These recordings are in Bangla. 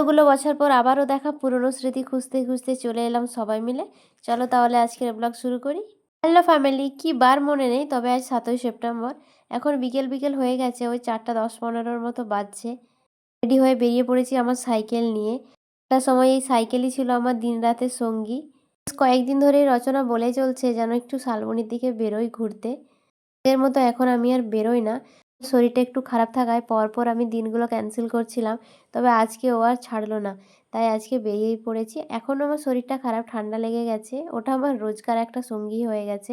এতগুলো বছর পর আবারও দেখা, পুরনো স্মৃতি খুঁজতে খুঁজতে চলে এলাম সবাই মিলে। চলো তাহলে আজকের ব্লগ শুরু করি। হ্যালো ফ্যামিলি কি বার মনে নেই, তবে আজ সাতই সেপ্টেম্বর। এখন বিকেল বিকেল হয়ে গেছে, ওই চারটা দশ পনেরোর মতো বাজছে। রেডি হয়ে বেরিয়ে পড়েছি আমার সাইকেল নিয়ে। একটা সময় এই সাইকেলই ছিল আমার দিন রাতের সঙ্গী। কয়েকদিন ধরেই রচনা বলে চলছে, যেন একটু শালবনির দিকে বেরোই ঘুরতে। এর মতো এখন আমি আর বেরোই না। শরীরটা একটু খারাপ থাকায় পরপর আমি দিনগুলো ক্যান্সেল করছিলাম, তবে আজকে ও আর ছাড়লো না। তাই আজকে বেরিয়েই পড়েছি। এখনও আমার শরীরটা খারাপ, ঠান্ডা লেগে গেছে। ওটা আমার রোজকার একটা সঙ্গী হয়ে গেছে।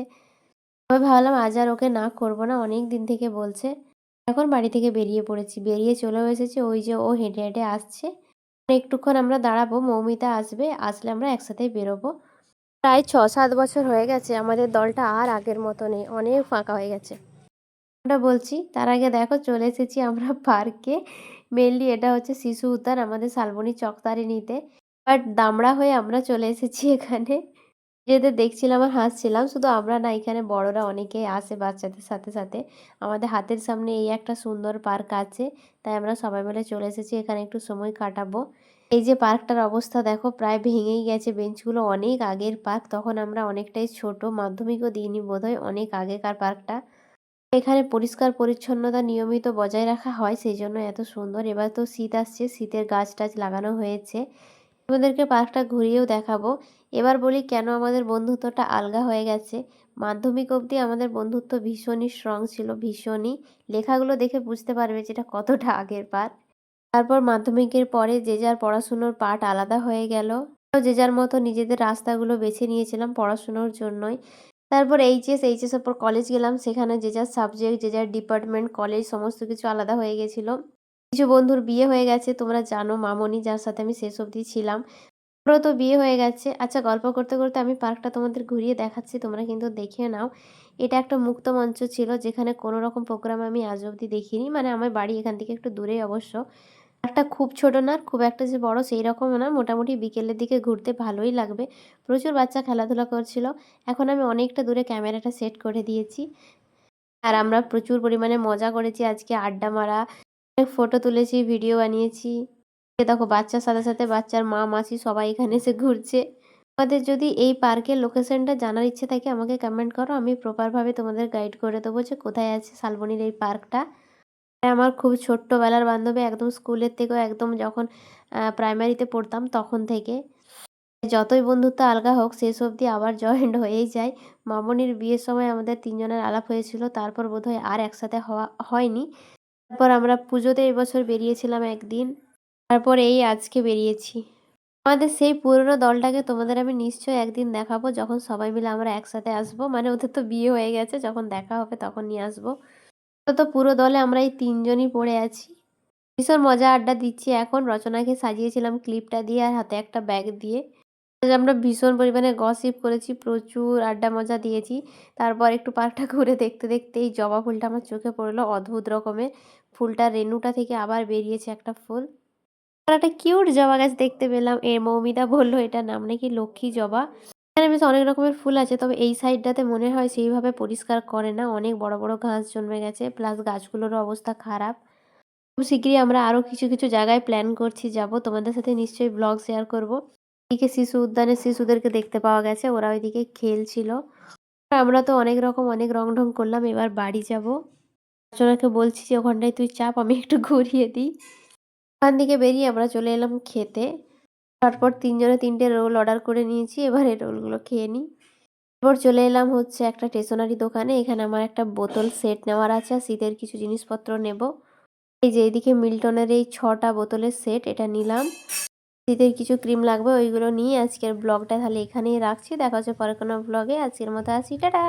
আমি ভাবলাম আজ আর ওকে না করব না, অনেক দিন থেকে বলছে। এখন বাড়ি থেকে বেরিয়ে পড়েছি। বেরিয়ে চলেও এসেছে। ওই যে ও হেঁটে হেঁটে আসছে। একটুক্ষণ আমরা দাঁড়াবো, মৌমিতা আসবে। আসলে আমরা একসাথেই বেরোবো। প্রায় ছ সাত বছর হয়ে গেছে, আমাদের দলটা আর আগের মতো নেই অনেক ফাঁকা হয়ে গেছে। আমরা বলছি, তার আগে দেখো চলে এসেছি আমরা পার্কে। মেনলি এটা হচ্ছে শিশু উদ্যান আমাদের শালবনী চকতারিণীতে বাট দামড়া হয়ে আমরা চলে এসেছি এখানে। যেতে দেখছিলাম আর হাসছিলাম। শুধু আমরা না, এখানে বড়রা অনেকেই আসে বাচ্চাদের সাথে সাথে। আমাদের হাতের সামনে এই একটা সুন্দর পার্ক আছে। তাই আমরা সবাই মিলে চলে এসেছি। এখানে একটু সময় কাটাবো। এই যে পার্কটার অবস্থা দেখো, প্রায় ভেঙেই গেছে। বেঞ্চগুলো অনেক আগের পার্ক। তখন আমরা অনেকটাই ছোট। মাধ্যমিকও দিইনি বোধহয়, অনেক আগেকার পার্কটা। এখানে পরিষ্কার পরিচ্ছন্নতা নিয়মিত বজায় রাখা হয় সেই জন্য এত সুন্দর। এবার তো শীত আসছে, শীতের গাছ টাছ লাগানো হয়েছে। তোমাদেরকে পার্কটা ঘুরিয়েও দেখাবো। এবার বলি কেন আমাদের বন্ধুত্বটা আলগা হয়ে গেছে। মাধ্যমিক অবধি আমাদের বন্ধুত্ব ভীষণই স্ট্রং ছিল, ভীষণই। লেখাগুলো দেখে বুঝতে পারবে যেটা কতটা আগের পার তারপর মাধ্যমিকের পরে যে যার পড়াশুনোর পাঠ আলাদা হয়ে গেল। যে যার মতো নিজেদের রাস্তাগুলো বেছে নিয়েছিলাম পড়াশুনোর জন্যই। তারপর এইচএস এইচএসের পর কলেজ গেলাম। সেখানে যে যার সাবজেক্ট যে যার ডিপার্টমেন্ট কলেজ সমস্ত কিছু আলাদা হয়ে গেছিল। কিছু বন্ধুর বিয়ে হয়ে গেছে। তোমরা জানো মামনি, যার সাথে আমি শেষ অবধি ছিলাম। ওরও তো বিয়ে হয়ে গেছে। আচ্ছা গল্প করতে করতে আমি পার্কটা তোমাদের ঘুরিয়ে দেখাচ্ছি। তোমরা কিন্তু দেখে নাও। এটা একটা মুক্ত মঞ্চ ছিল, যেখানে কোনো রকম প্রোগ্রাম আমি আজ অবধি দেখিনি। মানে আমার বাড়ি এখান থেকে একটু দূরেই অবশ্য। একটা খুব ছোট না, খুব একটা যে বড় সেই রকম না। মোটামুটি বিকেলের দিকে ঘুরতে ভালোই লাগবে। প্রচুর বাচ্চা খেলাধুলা করছিল। এখন আমি অনেকটা দূরে ক্যামেরাটা সেট করে দিয়েছি। আর আমরা প্রচুর পরিমাণে মজা করেছি আজকে, আড্ডা মারা। অনেক ফটো তুলেছি, ভিডিও বানিয়েছি। দেখো, বাচ্চার সাথে সাথে বাচ্চার মা, মাসি সবাই এখানে এসে ঘুরছে। তোমাদের যদি এই পার্কের লোকেশনটা জানার ইচ্ছে থাকে, আমাকে কমেন্ট করো। আমি প্রপারভাবে তোমাদের গাইড করে দেবো যে কোথায় আছে শালবনির এই পার্কটা। আমার খুব ছোট্টবেলার বান্ধবী একদম স্কুলের থেকেও একদম যখন প্রাইমারিতে পড়তাম তখন থেকে। যতই বন্ধুত্ব আলগা হোক, শেষ অবধি আবার জয়েন্ট হয়েই যায়। মামনির বিয়ের সময় আমাদের তিনজনের আলাপ হয়েছিল, তারপর বোধহয় আর একসাথে হওয়া হয়নি। তারপর আমরা পুজোতে এবছর বেরিয়েছিলাম একদিন। তারপর এই আজকে বেরিয়েছি। আমাদের সেই পুরনো দলটাকে তোমাদের আমি নিশ্চয়ই একদিন দেখাবো, যখন সবাই মিলে আমরা একসাথে আসব। মানে ওদের তো বিয়ে হয়ে গেছে, যখন দেখা হবে তখন নিয়ে আসব। তো পুরো দলে আমরা এই তিনজনই পড়ে আছি। ভীষণ মজা আড্ডা দিচ্ছি এখন। রচনাকে সাজিয়েছিলাম ক্লিপটা দিয়ে আর হাতে একটা ব্যাগ দিয়ে। আমরা ভীষণ পরিমাণে গসিপ করেছি, প্রচুর আড্ডা মজা দিয়েছি। তারপর একটু পার্কটা ঘুরে দেখতে দেখতে এই জবা ফুলটা আমার চোখে পড়ল অদ্ভুত রকমের। ফুলটা রেনুটা থেকে আবার বেরিয়েছে একটা ফুল। আর একটা কিউট জবা গাছ দেখতে পেলাম। এ মৌমিতা বলল, এটা নাম নাকি লক্ষ্মী জবা? এখানে বেশ অনেক রকমের ফুল আছে, তবে এই সাইডটাতে মনে হয় সেইভাবে পরিষ্কার করে না। অনেক বড় বড় ঘাস জন্মে গেছে, প্লাস গাছগুলোরও অবস্থা খারাপ। খুব শীঘ্রই আমরা আরও কিছু কিছু জায়গায় প্ল্যান করছি যাব। তোমাদের সাথে নিশ্চয়ই ব্লগ শেয়ার করব। এদিকে শিশু উদ্যানে শিশুদেরকে দেখতে পাওয়া গেছে, ওরা ওইদিকে খেলছিল। আমরা তো অনেক রকম, অনেক রং ঢং করলাম, এবার বাড়ি যাব। রচনাকে বলছি যে, ওখানটায় তুই চাপ, আমি একটু ঘুরিয়ে দিই। ওখান থেকে বেরিয়ে আমরা চলে এলাম খেতে। তারপর তিনজনে তিনটে রোল অর্ডার করে নিয়েছি, এবার এই রোলগুলো খেয়ে নিই। এরপর চলে এলাম হচ্ছে একটা স্টেশনারি দোকানে, এখানে আমার একটা বোতল সেট নেওয়ার আছে, আর শীতের কিছু জিনিসপত্র নেব। এই যে এইদিকে মিল্টনের এই ছটা বোতলের সেট এটা নিলাম। শীতের কিছু ক্রিম লাগবে, ওইগুলো নিয়ে আজকের ব্লগটা তাহলে এখানেই রাখছি। দেখা হচ্ছে পরে কোনো ব্লগে আজকের মতো আসি, টাটা!